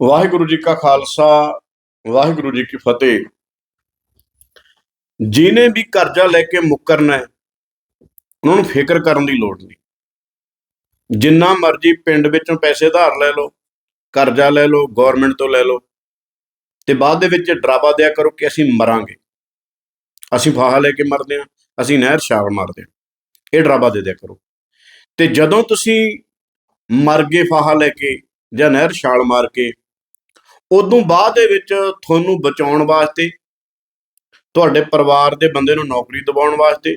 ਵਾਹਿਗੁਰੂ ਜੀ ਕਾ ਖਾਲਸਾ, ਵਾਹਿਗੁਰੂ ਜੀ ਕੀ ਫਤਿਹ। ਜਿਨੇ ਵੀ ਕਰਜ਼ਾ ਲੈ ਕੇ ਮੁੱਕਰਨਾ ਹੈ, ਉਹਨਾਂ ਨੂੰ ਫਿਕਰ ਕਰਨ ਦੀ ਲੋੜ ਨਹੀਂ। ਜਿੰਨਾ ਮਰਜ਼ੀ ਪਿੰਡ ਵਿੱਚੋਂ ਪੈਸੇ ਧਾਰ ਲੈ ਲਓ, ਕਰਜ਼ਾ ਲੈ ਲਓ ਗਵਰਨਮੈਂਟ ਤੋਂ ਲੈ ਲਓ, ਤੇ ਬਾਅਦ ਦੇ ਵਿੱਚ ਡਰਾਵਾ ਦਿਆ ਕਰੋ ਕਿ ਅਸੀਂ ਮਰਾਂਗੇ। ਅਸੀਂ ਫਾਹਾ ਲੈ ਕੇ ਮਰਦੇ ਹਾਂ, ਅਸੀਂ ਨਹਿਰ ਛਾਲ ਮਾਰਦੇ ਹਾਂ। ਇਹ ਡਰਾਵਾ ਦੇ ਦਿਆ ਕਰੋ। ਤੇ ਜਦੋਂ ਤੁਸੀਂ ਮਰ ਗਏ, ਫਾਹਾ ਲੈ ਕੇ ਜਾਂ ਨਹਿਰ ਛਾਲ ਮਾਰ ਕੇ ਉਦੋਂ ਬਾਅਦ ਦੇ ਵਿੱਚ ਤੁਹਾਨੂੰ ਬਚਾਉਣ ਵਾਸਤੇ, ਤੁਹਾਡੇ ਪਰਿਵਾਰ ਦੇ ਬੰਦੇ ਨੂੰ ਨੌਕਰੀ ਦਿਵਾਉਣ ਵਾਸਤੇ,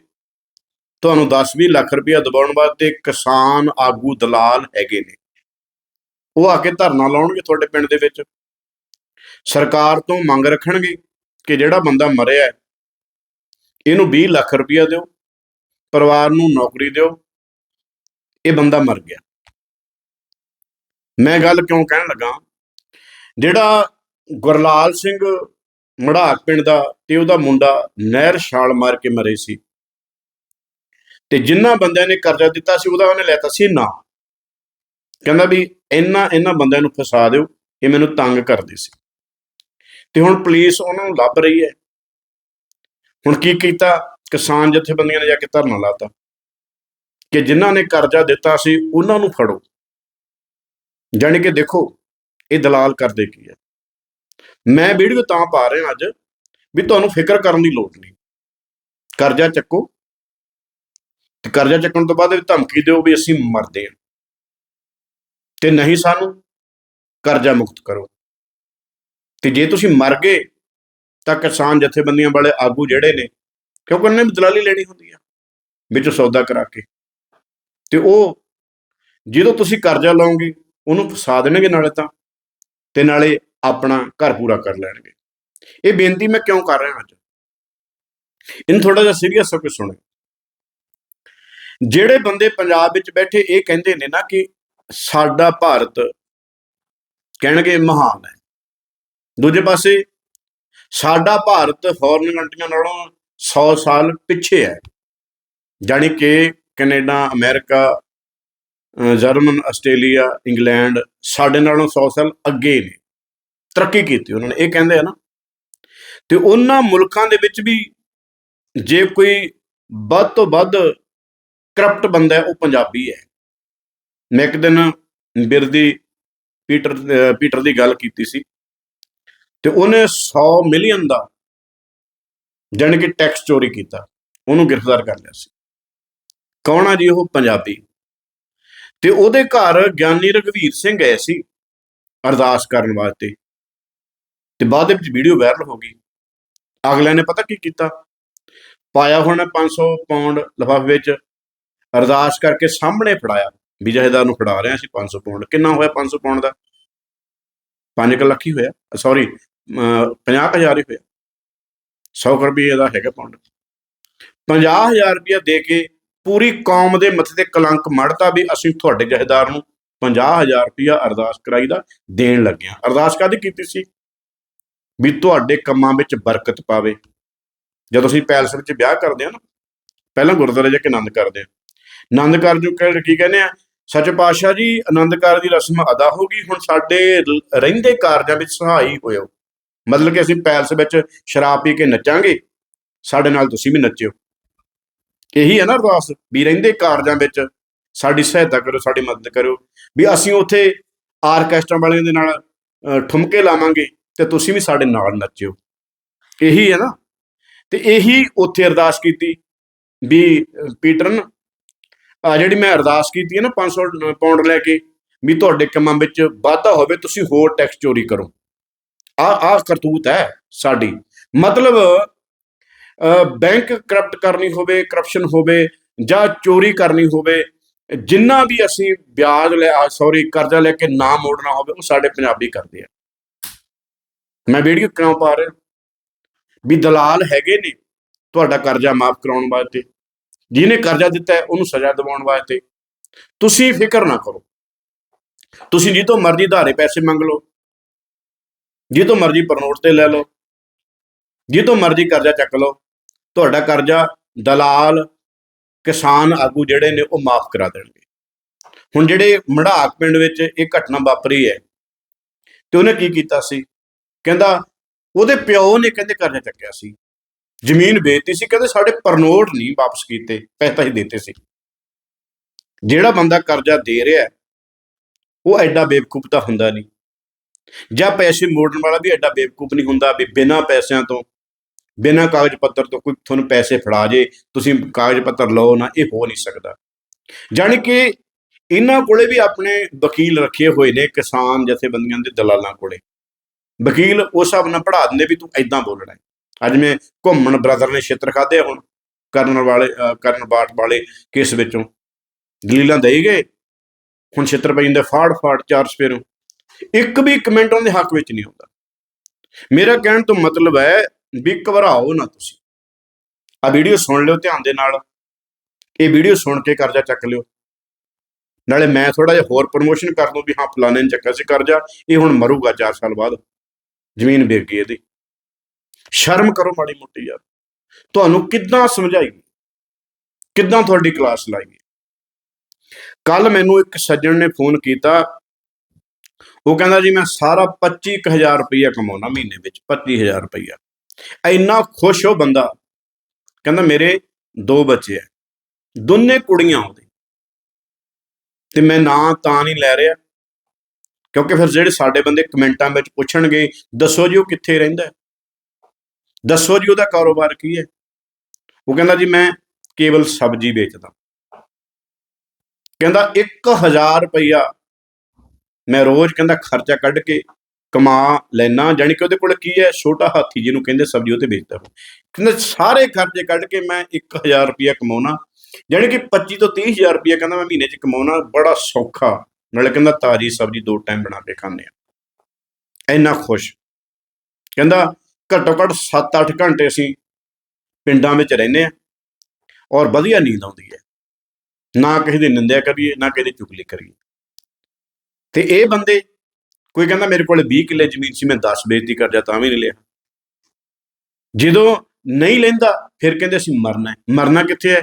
ਤੁਹਾਨੂੰ 10-20 ਲੱਖ ਰੁਪਇਆ ਦਿਵਾਉਣ ਵਾਸਤੇ ਕਿਸਾਨ ਆਗੂ ਦਲਾਲ ਹੈਗੇ ਨੇ। ਉਹ ਆ ਕੇ ਧਰਨਾ ਲਾਉਣਗੇ ਤੁਹਾਡੇ ਪਿੰਡ ਦੇ ਵਿੱਚ। ਸਰਕਾਰ ਤੋਂ ਮੰਗ ਰੱਖਣਗੇ ਕਿ ਜਿਹੜਾ ਬੰਦਾ ਮਰਿਆ ਇਹਨੂੰ 20 ਲੱਖ ਰੁਪਇਆ ਦਿਓ, ਪਰਿਵਾਰ ਨੂੰ ਨੌਕਰੀ ਦਿਓ, ਇਹ ਬੰਦਾ ਮਰ ਗਿਆ। ਮੈਂ ਗੱਲ ਕਿਉਂ ਕਹਿਣ ਲੱਗਾ? ਜਿਹੜਾ ਗੁਰਲਾਲ ਸਿੰਘ ਮੜਾਕ ਪਿੰਡ ਦਾ ਤੇ ਉਹਦਾ ਮੁੰਡਾ ਨਹਿਰ ਛਾਲ ਮਾਰ ਕੇ ਮਰੇ ਸੀ। ਤੇ ਜਿਨ੍ਹਾਂ ਬੰਦਿਆਂ ਨੇ ਕਰਜ਼ਾ ਦਿੱਤਾ ਸੀ, ਉਹਦਾ ਉਹਨੇ ਲੈਤਾ ਸੀ ਨਾ। ਕਹਿੰਦਾ ਵੀ ਇਹਨਾਂ ਇਹਨਾਂ ਬੰਦਿਆਂ ਨੂੰ ਫਸਾ ਦਿਓ, ਇਹ ਮੈਨੂੰ ਤੰਗ ਕਰਦੇ ਸੀ। ਤੇ ਹੁਣ ਪੁਲਿਸ ਉਹਨਾਂ ਨੂੰ ਲੱਭ ਰਹੀ ਹੈ। ਹੁਣ ਕੀ ਕੀਤਾ? ਕਿਸਾਨ ਜਥੇਬੰਦੀਆਂ ਨੇ ਜਾ ਕੇ ਧਰਨਾ ਲਾਤਾ ਕਿ ਜਿਨ੍ਹਾਂ ਨੇ ਕਰਜ਼ਾ ਦਿੱਤਾ ਸੀ, ਉਹਨਾਂ ਨੂੰ ਫੜੋ। ਜਾਣੀ ਕਿ ਦੇਖੋ ਇਹ ਦਲਾਲ ਕਰਦੇ ਕੀ ਹੈ? ਮੈਂ ਵੀਡੀਓ ਤਾਂ ਪਾ ਰਿਹਾ ਅੱਜ ਵੀ ਤੁਹਾਨੂੰ ਫਿਕਰ ਕਰਨ ਦੀ ਲੋੜ ਨਹੀਂ। ਕਰਜ਼ਾ ਚੱਕੋ। ਤੇ ਕਰਜ਼ਾ ਚੱਕਣ ਤੋਂ ਬਾਅਦ ਇਹ ਧਮਕੀ ਦਿਓ ਵੀ ਅਸੀਂ ਮਰਦੇ ਹਾਂ। ਤੇ ਨਹੀਂ ਸਾਨੂੰ, ਕਰਜ਼ਾ ਮੁਕਤ ਕਰੋ। ਤੇ ਜੇ ਤੁਸੀਂ ਮਰ ਗਏ, ਤਾਂ ਕਿਸਾਨ ਜਥੇਬੰਦੀਆਂ ਵਾਲੇ ਆਗੂ ਜਿਹੜੇ ਨੇ, ਕਿਉਂਕਿ ਉਹਨਾਂ ਨੇ ਦਲਾਲੀ ਲੈਣੀ ਹੁੰਦੀ ਆ, ਵਿੱਚ ਸੌਦਾ ਕਰਾ ਕੇ। ਤੇ ਉਹ ਜਦੋਂ ਤੁਸੀਂ ਕਰਜ਼ਾ ਲਓਗੇ ਉਹਨੂੰ ਫਸਾ ਦੇਣਗੇ ਨਾਲੇ ਤਾਂ। ਤੇ ਨਾਲੇ ਆਪਣਾ ਘਰ ਪੂਰਾ ਕਰ ਲੈਣਗੇ। ਇਹ ਬੇਨਤੀ ਮੈਂ ਕਿਉਂ ਕਰ ਰਿਹਾ ਅੱਜ? ਇਹਨੂੰ ਥੋੜਾ ਜਿਹਾ ਸੀਰੀਅਸ ਹੋ ਕੇ ਸੁਣੋ ਜਿਹੜੇ ਬੰਦੇ ਪੰਜਾਬ ਵਿੱਚ ਬੈਠੇ ਇਹ ਕਹਿੰਦੇ ਨੇ ਨਾ ਕਿ ਸਾਡਾ ਭਾਰਤ ਕਹਿਣਗੇ ਮਹਾਨ ਹੈ। ਦੂਜੇ ਪਾਸੇ ਸਾਡਾ ਭਾਰਤ ਫੋਰਨ ਕੰਟਰੀਆਂ ਨਾਲੋਂ 100 ਸਾਲ ਪਿੱਛੇ ਹੈ। ਜਾਣੀ ਕਿ Canada, America German, Australia, England, ਸਾਡੇ ਨਾਲੋਂ 100 ਸਾਲ ਅੱਗੇ ਨੇ। ਤਰੱਕੀ ਕੀਤੀ ਉਹਨਾਂ ਨੇ। ਇਹ ਕਹਿੰਦੇ ਆ ਨਾ ਤੇ ਉਹਨਾਂ ਮੁਲਕਾਂ ਦੇ ਵਿੱਚ ਵੀ ਜੇ ਕੋਈ ਵੱਧ ਤੋਂ ਵੱਧ ਕਰਪਟ ਬੰਦਾ ਹੈ, ਉਹ ਪੰਜਾਬੀ ਹੈ। ਮੈਂ ਇੱਕ ਦਿਨ ਬਿਰਦੀ ਪੀਟਰ ਪੀਟਰ ਦੀ ਗੱਲ ਕੀਤੀ ਸੀ ਤੇ ਉਹਨੇ 100 ਮਿਲੀਅਨ ਦਾ ਜਾਣੀ ਕਿ ਟੈਕਸ ਚੋਰੀ ਕੀਤਾ। ਉਹਨੂੰ ਗ੍ਰਿਫਤਾਰ ਕਰ ਲਿਆ ਸੀ। ਕੌਣ ਆ ਜੀ ਉਹ? ਪੰਜਾਬੀ। ਤੇ ਉਹਦੇ ਘਰ ਗਿਆਨੀ ਰਘਵੀਰ ਸਿੰਘ ਗਏ ਸੀ ਅਰਦਾਸ ਕਰਨ ਵਾਸਤੇ। ਤੇ ਬਾਅਦ ਦੇ ਵਿੱਚ ਵੀਡੀਓ ਵਾਇਰਲ ਹੋ ਗਈ। ਅਗਲਿਆਂ ਨੇ ਪਤਾ ਕੀ ਕੀਤਾ? ਪਾਇਆ ਹੋਣਾ 500 ਪਾਉਂਡ ਲਿਫਾਫੇ ਵਿੱਚ, ਅਰਦਾਸ ਕਰਕੇ ਸਾਹਮਣੇ ਫੜਾਇਆ। ਵੀ ਜਹੇਦਾਰ ਨੂੰ ਫੜਾ ਰਿਹਾ ਸੀ 500 ਪਾਉਂਡ ਕਿੰਨਾ ਹੋਇਆ 500 ਪਾਉਂਡ ਦਾ? 5 ਲੱਖ ਹੀ ਹੋਇਆ। ਸੌਰੀ 50000 ਹੀ ਹੋਇਆ। 100 ਰੁਪਏ ਦਾ ਹੈਗਾ ਪਾਉਂਡ 50000 ਰੁਪਏ ਦੇ ਕੇ ਪੂਰੀ ਕੌਮ ਦੇ ਮੱਥੇ ਤੇ ਕਲੰਕ ਮੜਤਾ ਵੀ ਅਸੀਂ ਤੁਹਾਡੇ ਜਹੇਦਾਰ ਨੂੰ 50000 ਰੁਪਇਆ ਅਰਦਾਸ ਕਰਾਈ ਦਾ ਦੇਣ ਲੱਗਿਆ ਅਰਦਾਸ ਕਾਦੀ ਕੀਤੀ ਸੀ? ਵੀ ਤੁਹਾਡੇ ਕੰਮਾਂ ਵਿੱਚ ਬਰਕਤ ਪਾਵੇ। ਜਦੋਂ ਅਸੀਂ ਪੈਲਸ ਵਿੱਚ ਵਿਆਹ ਕਰਦੇ ਹਾਂ ਨਾ, ਪਹਿਲਾਂ ਗੁਰਦੁਆਰੇ ਜਾ ਕੇ ਆਨੰਦ ਕਰਦੇ ਹਾਂ। ਆਨੰਦ ਕਾਰਜ ਕੀ ਕਹਿੰਦੇ ਆ? ਸੱਚ ਪਾਤਸ਼ਾਹ ਜੀ, ਆਨੰਦ ਕਾਰਜ ਦੀ ਰਸਮ ਅਦਾ ਹੋ ਗਈ, ਹੁਣ ਸਾਡੇ ਰਹਿੰਦੇ ਕਾਰਜਾਂ ਵਿੱਚ ਸਹਾਈ ਹੋਇਓ। ਮਤਲਬ ਕਿ ਅਸੀਂ ਪੈਲਸ ਵਿੱਚ ਸ਼ਰਾਬ ਪੀ ਕੇ ਨੱਚਾਂਗੇ। ਸਾਡੇ ਨਾਲ ਤੁਸੀਂ ਵੀ ਨੱਚਿਓ। ਇਹੀ ਹੈ ਨਾ ਅਰਦਾਸ ਵੀ ਰਹਿੰਦੇ ਕਾਰਜਾਂ ਵਿੱਚ ਸਾਡੀ ਸਹਾਇਤਾ ਕਰੋ ਸਾਡੀ ਮਦਦ ਕਰੋ। ਵੀ ਅਸੀਂ ਉੱਥੇ ਆਰਕੈਸਟਰਾ ਵਾਲਿਆਂ ਦੇ ਨਾਲ ਅ, ਠੁਮਕੇ ਲਾਵਾਂਗੇ ਤੇ ਤੁਸੀਂ ਵੀ ਸਾਡੇ ਨਾਲ ਨੱਚਿਓ। ਇਹੀ ਹੈ ਨਾ। ਤੇ ਇਹੀ ਉੱਥੇ ਅਰਦਾਸ ਕੀਤੀ ਵੀ ਪੀਟਰਨ ਆ ਜਿਹੜੀ ਮੈਂ ਅਰਦਾਸ ਕੀਤੀ ਹੈ ਨਾ 500 ਪਾਉਂਡ ਲੈ ਕੇ ਵੀ ਤੁਹਾਡੇ ਕੰਮਾਂ ਵਿੱਚ ਵਾਧਾ ਹੋਵੇ ਤੁਸੀਂ ਹੋਰ ਟੈਕਸ ਚੋਰੀ ਕਰੋ। ਆ ਆ ਕਰਤੂਤ ਹੈ ਸਾਡੀ। ਮਤਲਬ ਬੈਂਕ ਕਰਪਟ ਕਰਨੀ ਹੋਵੇ ਕਰਪਸ਼ਨ ਹੋਵੇ ਜਾਂ ਚੋਰੀ ਕਰਨੀ ਹੋਵੇ, ਜਿੰਨਾ ਵੀ ਅਸੀਂ ਵਿਆਜ ਲੈ ਸੌਰੀ ਕਰਜ਼ਾ ਲੈ ਕੇ ਨਾ ਮੋੜਨਾ ਹੋਵੇ, ਉਹ ਸਾਡੇ ਪੰਜਾਬੀ ਕਰਦੇ ਆ। ਮੈਂ ਵੀਡੀਓ ਕਿਉਂ ਪਾ ਰਿਹਾ? ਵੀ ਦਲਾਲ ਹੈਗੇ ਨੇ, ਤੁਹਾਡਾ ਕਰਜ਼ਾ ਮਾਫ ਕਰਾਉਣ ਵਾਸਤੇ। ਜਿਹਨੇ ਕਰਜ਼ਾ ਦਿੱਤਾ ਉਹਨੂੰ ਸਜ਼ਾ ਦਿਵਾਉਣ ਵਾਸਤੇ। ਤੁਸੀਂ ਫਿਕਰ ਨਾ ਕਰੋ। ਤੁਸੀਂ ਜੀ ਮਰਜ਼ੀ ਧਾਰੇ ਪੈਸੇ ਮੰਗ ਲਓ। ਜੀ ਮਰਜ਼ੀ ਪਰਨੋਟ ਤੇ ਲੈ ਲਓ। ਜੀ ਮਰਜ਼ੀ ਕਰਜ਼ਾ ਚੱਕ ਲਓ। ਤੁਹਾਡਾ ਕਰਜ਼ਾ ਦਲਾਲ, ਕਿਸਾਨ ਆਗੂ ਜਿਹੜੇ ਨੇ ਉਹ ਮਾਫ ਕਰਾ ਦੇਣਗੇ। ਹੁਣ ਜਿਹੜੇ ਮੜਾਕ ਪਿੰਡ ਵਿੱਚ ਇਹ ਘਟਨਾ ਵਾਪਰੀ ਹੈ, ਤੇ ਉਹਨੇ ਕੀ ਕੀਤਾ ਸੀ? ਕਹਿੰਦਾ, ਉਹਦੇ ਪਿਓ ਨੇ ਕਹਿੰਦੇ ਕਰਜ਼ਾ ਚੱਕਿਆ ਸੀ। ਜ਼ਮੀਨ ਵੇਚਤੀ ਸੀ, ਕਹਿੰਦੇ ਸਾਡੇ ਪਰਨੋਟ ਨਹੀਂ ਵਾਪਸ ਕੀਤੇ, ਪੈਸਾ ਹੀ ਦਿੱਤੇ ਸੀ। ਜਿਹੜਾ ਬੰਦਾ ਕਰਜ਼ਾ ਦੇ ਰਿਹਾ ਉਹ ਐਡਾ ਬੇਵਕੂਫ ਤਾਂ ਹੁੰਦਾ ਨਹੀਂ। ਜਾਂ ਪੈਸੇ ਮੋੜਨ ਵਾਲਾ ਵੀ ਐਡਾ ਬੇਵਕੂਫ ਨਹੀਂ ਹੁੰਦਾ ਵੀ ਬਿਨਾਂ ਪੈਸਿਆਂ ਤੋਂ ਬਿਨਾਂ ਕਾਗਜ਼ ਪੱਤਰ ਤੋਂ ਕੋਈ ਤੁਹਾਨੂੰ ਪੈਸੇ ਫੜਾ ਜੇ, ਤੁਸੀਂ ਕਾਗਜ਼ ਪੱਤਰ ਲਓ ਨਾ, ਇਹ ਹੋ ਨਹੀਂ ਸਕਦਾ। ਜਾਣੀ ਕਿ ਇਹਨਾਂ ਕੋਲੇ ਵੀ ਆਪਣੇ ਵਕੀਲ ਰੱਖੇ ਹੋਏ ਨੇ ਕਿਸਾਨ ਜਥੇਬੰਦੀਆਂ ਦੇ ਦਲਾਲਾਂ ਕੋਲੇ। ਵਕੀਲ ਉਸ ਹਿਸਾਬ ਨਾਲ ਪੜ੍ਹਾ ਦਿੰਦੇ ਵੀ ਤੂੰ ਐਦਾਂ ਬੋਲਣਾ ਹੈ। ਅੱਜ ਮੈਂ ਘੁੰਮਣ ਬ੍ਰਦਰ ਨੇ ਛਿੱਤਰ ਖਾਦੇ ਹੁਣ, ਕਰਨ ਵਾਲੇ ਕਰਨ ਬਾਟ ਵਾਲੇ ਕੇਸ ਵਿੱਚੋਂ। ਦਲੀਲਾਂ ਦੇਈ ਗਏ, ਹੁਣ ਛਿੱਤਰ ਪੈ ਜਾਂਦੇ ਫਾੜ ਫਾੜ ਚਾਰ ਸਪੇਰੋਂ ਇੱਕ ਵੀ ਕਮੈਂਟ ਉਹਦੇ ਹੱਕ ਵਿੱਚ ਨਹੀਂ ਆਉਂਦਾ ਮੇਰਾ ਕਹਿਣ ਤੋਂ ਮਤਲਬ ਹੈ ਵੀ ਘਬਰਾਓ ਨਾ ਤੁਸੀਂ। ਆ ਵੀਡੀਓ ਸੁਣ ਲਿਓ ਧਿਆਨ ਦੇ ਨਾਲ। ਇਹ ਵੀਡੀਓ ਸੁਣ ਕੇ ਕਰਜ਼ਾ ਚੱਕ ਲਿਓ। ਨਾਲੇ ਮੈਂ ਥੋੜਾ ਜਿਹਾ ਹੋਰ ਪ੍ਰੋਮੋਸ਼ਨ ਕਰ ਦੂੰ ਵੀ ਹਾਂ, ਫਲਾਣੇ ਨੇ ਚੱਕਿਆ ਸੀ ਕਰਜ਼ਾ, ਇਹ ਹੁਣ ਮਰੂਗਾ 4 ਸਾਲ ਬਾਅਦ। ਜ਼ਮੀਨ ਵਿਕ ਗਈ ਇਹਦੀ। ਸ਼ਰਮ ਕਰੋ ਮਾੜੀ ਮੋਟੀ ਯਾਰ। ਤੁਹਾਨੂੰ ਕਿੱਦਾਂ ਸਮਝਾਈਏ ਕਿੱਦਾਂ ਤੁਹਾਡੀ ਕਲਾਸ ਲਾਈਏ ਕੱਲ ਮੈਨੂੰ ਇੱਕ ਸੱਜਣ ਨੇ ਫੋਨ ਕੀਤਾ। ਉਹ ਕਹਿੰਦਾ ਜੀ, ਮੈਂ ਸਾਰਾ 25000 ਰੁਪਈਆ ਕਮਾਉਣਾ ਮਹੀਨੇ ਵਿੱਚ 25000 ਰੁਪਈਆ। ਇੰਨਾ ਖੁਸ਼ ਉਹ ਬੰਦਾ। ਕਹਿੰਦਾ ਮੇਰੇ ਦੋ ਬੱਚੇ ਐ। ਦੋਨੇ ਕੁੜੀਆਂ ਉਹਦੇ। ਤੇ ਮੈਂ ਨਾਂ ਤਾਂ ਨਹੀਂ ਲੈ ਰਿਹਾ। ਕਿਉਂਕਿ ਫਿਰ ਜਿਹੜੇ ਸਾਡੇ ਬੰਦੇ ਕਮੈਂਟਾਂ ਵਿੱਚ ਪੁੱਛਣਗੇ, ਦੱਸੋ ਜੀ ਉਹ ਕਿੱਥੇ ਰਹਿੰਦਾ ਦੱਸੋ ਜੀ ਉਹਦਾ ਕਾਰੋਬਾਰ ਕੀ ਹੈ ਉਹ ਕਹਿੰਦਾ ਜੀ ਮੈਂ ਕੇਵਲ ਸਬਜ਼ੀ ਵੇਚਦਾ। ਕਹਿੰਦਾ 1000 ਰੁਪਈਆ ਮੈਂ ਰੋਜ਼ ਕਹਿੰਦਾ ਖਰਚਾ ਕੱਢ ਕੇ ਕਮਾ ਲੈਣਾ ਜਾਣੀ ਕਿ ਉਹਦੇ ਕੋਲ ਕੀ ਹੈ? ਛੋਟਾ ਹਾਥੀ ਜਿਹਨੂੰ ਕਹਿੰਦੇ ਸਬਜ਼ੀ ਉਹ ਤੇ ਵੇਚਦਾ ਉਹ। ਕਹਿੰਦਾ ਸਾਰੇ ਖਰਚੇ ਕੱਢ ਕੇ ਮੈਂ 1000 ਰੁਪਇਆ ਕਮਾਉਣਾ। ਜਾਣੀ ਕਿ 25 ਤੋਂ 30000 ਰੁਪਈਆ ਕਹਿੰਦਾ ਮੈਂ ਮਹੀਨੇ 'ਚ ਕਮਾਉਣਾ, ਬੜਾ ਸੌਖਾ। ਨਾਲੇ ਕਹਿੰਦਾ ਤਾਜੀ ਸਬਜ਼ੀ ਦੋ ਟਾਈਮ ਬਣਾ ਕੇ ਖਾਂਦੇ ਆ। ਇੰਨਾ ਖੁਸ਼। ਕਹਿੰਦਾ ਘੱਟੋ ਘੱਟ 7-8 ਘੰਟੇ ਅਸੀਂ ਪਿੰਡਾਂ ਵਿੱਚ ਰਹਿੰਦੇ ਆ ਔਰ ਵਧੀਆ ਨੀਂਦ ਆਉਂਦੀ ਹੈ। ਨਾ ਕਿਸੇ ਦੀ ਨਿੰਦਿਆ ਕਰੀਏ, ਨਾ ਕਿਸੇ ਦੀ ਚੁਗਲੀ ਕਰੀਏ। ਤੇ ਇਹ ਬੰਦੇ ਕੋਈ ਕਹਿੰਦਾ ਮੇਰੇ ਕੋਲ 20 ਕਿੱਲੇ ਜ਼ਮੀਨ ਸੀ, ਮੈਂ 10 ਵੇਚਦੀ ਕਰਜ਼ਾ ਤਾਂ ਵੀ ਨਹੀਂ ਲਿਆ। ਜਦੋਂ ਨਹੀਂ ਲੈਂਦਾ, ਫਿਰ ਕਹਿੰਦੇ ਅਸੀਂ ਮਰਨਾ ਹੈ। ਮਰਨਾ ਕਿੱਥੇ ਹੈ?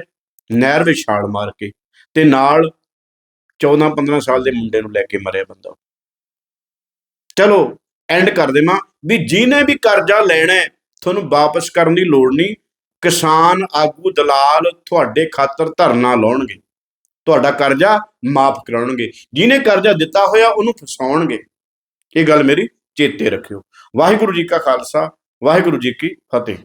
ਨਹਿਰ ਵਿੱਚ ਛਾਲ ਮਾਰ ਕੇ ਤੇ ਨਾਲ 14 15 ਸਾਲ ਦੇ ਮੁੰਡੇ ਨੂੰ ਲੈ ਕੇ ਮਰਿਆ ਬੰਦਾ। ਚਲੋ ਐਂਡ ਕਰ ਦੇਵਾਂ ਵੀ ਜਿਹਨੇ ਵੀ ਕਰਜ਼ਾ ਲੈਣਾ ਹੈ, ਤੁਹਾਨੂੰ ਵਾਪਸ ਕਰਨ ਦੀ ਲੋੜ ਨਹੀਂ। ਕਿਸਾਨ, ਆਗੂ, ਦਲਾਲ ਤੁਹਾਡੇ ਖਾਤਰ ਧਰਨਾ ਲਾਉਣਗੇ। ਤੁਹਾਡਾ ਕਰਜ਼ਾ ਮਾਫ ਕਰਾਉਣਗੇ। ਜਿਹਨੇ ਕਰਜ਼ਾ ਦਿੱਤਾ ਹੋਇਆ, ਉਹਨੂੰ ਫਸਾਉਣਗੇ। ਇਹ ਗੱਲ ਮੇਰੀ ਚੇਤੇ ਰੱਖਿਓ। ਵਾਹਿਗੁਰੂ ਜੀ ਕਾ ਖਾਲਸਾ ਵਾਹਿਗੁਰੂ ਜੀ ਕੀ ਫਤਿਹ।